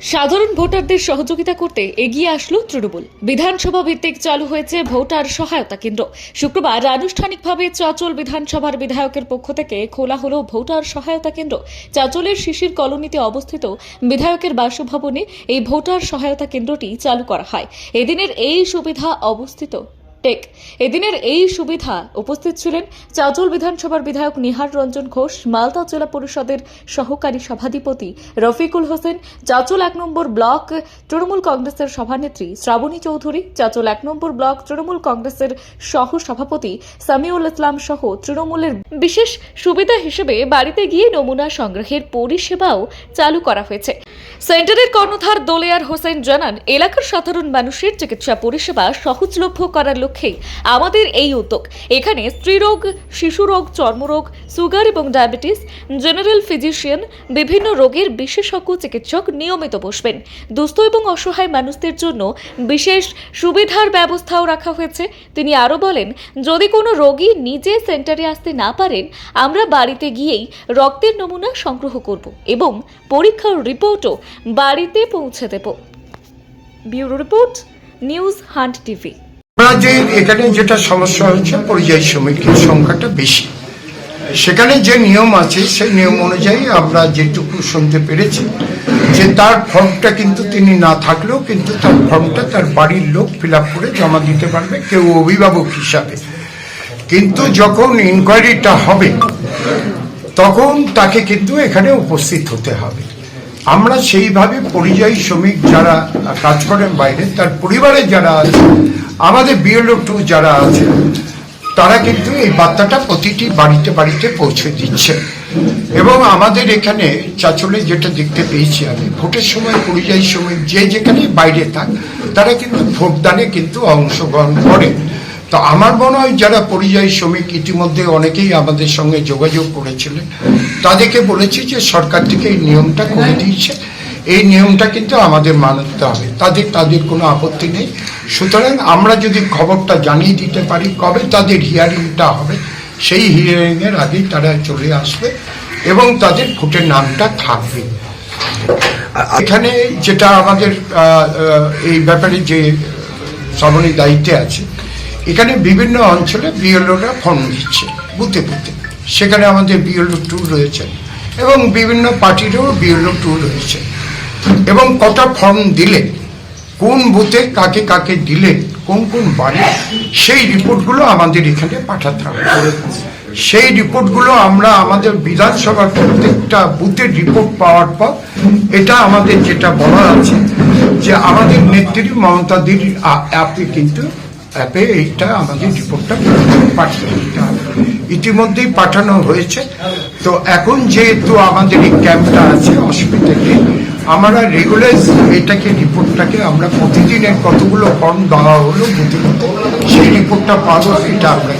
সাধারণ ভোটারদের সহযোগিতা করতে এগিয়ে আসলো তৃণমূল। বিধানসভা ভিত্তিক চালু হয়েছে ভোটার সহায়তা কেন্দ্র। শুক্রবার আনুষ্ঠানিকভাবে চাচল বিধানসভার বিধায়কের পক্ষ থেকে খোলা হলো ভোটার সহায়তা কেন্দ্র। চাচলের শিশির কলোনিতে অবস্থিত বিধায়কের বাসভবনে এই ভোটার সহায়তা কেন্দ্রটি চালু করা হয়। এদিনের এই সুবিধা অবস্থিত। টেক। এদিনের এই সুবিধা উপস্থিত ছিলেন চাচল বিধানসভার বিধায়ক নিহার রঞ্জন ঘোষ, মালদা জেলা পরিষদের সহকারী সভাধিপতি রফিকুল হোসেন, চাচল এক নম্বর ব্লক তৃণমূল কংগ্রেসের সভানেত্রী শ্রাবণী চৌধুরী, চাচল এক নম্বর ব্লক তৃণমূল কংগ্রেসের সহ সভাপতি সামিউল ইসলাম সহ তৃণমূলের বিশেষ সুবিধা হিসেবে বাড়িতে গিয়ে নমুনা সংগ্রহের পরিষেবাও চালু করা হয়েছে। সেন্টারের কর্ণধার দোলেয়ার হোসেন জানান, এলাকার সাধারণ মানুষের চিকিৎসা পরিষেবা সহজলভ্য করার লক্ষ্যেই আমাদের এই উদ্যোগ। এখানে স্ত্রীরোগ, শিশুরোগ, চর্মরোগ, সুগার এবং ডায়াবেটিস, জেনারেল ফিজিশিয়ান, বিভিন্ন রোগের বিশেষজ্ঞ চিকিৎসক নিয়মিত বসবেন। দুস্থ এবং অসহায় মানুষদের জন্য বিশেষ সুবিধার ব্যবস্থাও রাখা হয়েছে। তিনি আরও বলেন, যদি কোনো রোগী নিজে সেন্টারে আসতে না পারেন, আমরা বাড়িতে গিয়েই রক্তের নমুনা সংগ্রহ করব এবং পরীক্ষার রিপোর্টও বাড়িতে পৌঁছে দেব। Bureau report, news hunt TV. যে এখানে যেটা সমস্যা হচ্ছে পরিযায়ী শ্রমিকের সংখ্যাটা বেশি। সেখানে যে নিয়ম আছে, সেই নিয়ম অনুযায়ী আমরা যেটুকু শুনতে পেরেছি, যে তার ফর্মটা কিন্তু তিনি না থাকলেও কিন্তু তার ফর্মটা তার বাড়ির লোক ফিল করে জমা দিতে পারবে, কেউ অভিভাবক হিসাবে। কিন্তু যখন ইনকোয়ারিটা হবে, তখন তাকে কিন্তু এখানে উপস্থিত হতে হবে। আমরা সেইভাবে পরিযায়ী শ্রমিক যারা কাজ করেন বাইরে, তার পরিবারে যারা আছে, আমাদের বিএলও টু যারা আছে, তারা কিন্তু এই বার্তাটা প্রতিটি বাড়িতে বাড়িতে পৌঁছে দিচ্ছে। এবং আমাদের এখানে চাচলে যেটা দেখতে পেয়েছি আমি, ভোটের সময় পরিযায়ী শ্রমিক যে যেখানে বাইরে থাক, তারা কিন্তু ভোটদানে কিন্তু অংশগ্রহণ করে। তো আমার মনে হয় যারা পরিযায়ী শ্রমিক ইতিমধ্যে অনেকেই আমাদের সঙ্গে যোগাযোগ করেছিলেন, তাদেরকে বলেছি যে সরকার থেকে এই নিয়মটা করে দিয়েছে। এই নিয়মটা কিন্তু আমাদের মানতে হবে। তাদের তাদের কোনো আপত্তি নেই। সুতরাং আমরা যদি খবরটা জানিয়ে দিতে পারি, কবে তাদের হিয়ারিংটা হবে, সেই হিয়ারিংয়ের আগেই তারা চলে আসবে এবং তাদের ভোটের নামটা থাকবে। এখানে যেটা আমাদের এই ব্যাপারে যে শ্রবণী দায়িত্বে আছে এখানে বিভিন্ন অঞ্চলে বিএলওরা ফর্ম দিচ্ছে বুথে বুথে। সেখানে আমাদের বিএলও টু রয়েছে এবং বিভিন্ন পার্টিরও বিএলও টু রয়েছে। এবং কটা ফর্ম দিলে, কোন বুথে কাকে কাকে দিলে, কোন কোন বাড়ি, সেই রিপোর্টগুলো আমাদের এখানে পাঠাতে হবে। সেই রিপোর্টগুলো আমরা আমাদের বিধানসভার প্রত্যেকটা বুথের রিপোর্ট পাওয়ার পর, এটা আমাদের যেটা বলা আছে যে আমাদের নেত্রী মমতাদির অ্যাপে কিন্তু অ্যাপে এইটা আমাদের রিপোর্টটা পাঠিয়ে দিতে হবে। ইতিমধ্যেই পাঠানো হয়েছে। তো এখন যেহেতু আমাদের এই ক্যাম্পটা আছে হসপিটালে, আমরা রেগুলার এটাকে, রিপোর্টটাকে আমরা প্রতিদিনের কতগুলো ফর্ম দেওয়া হলো সেই রিপোর্টটা পাবো, সেটা আমরা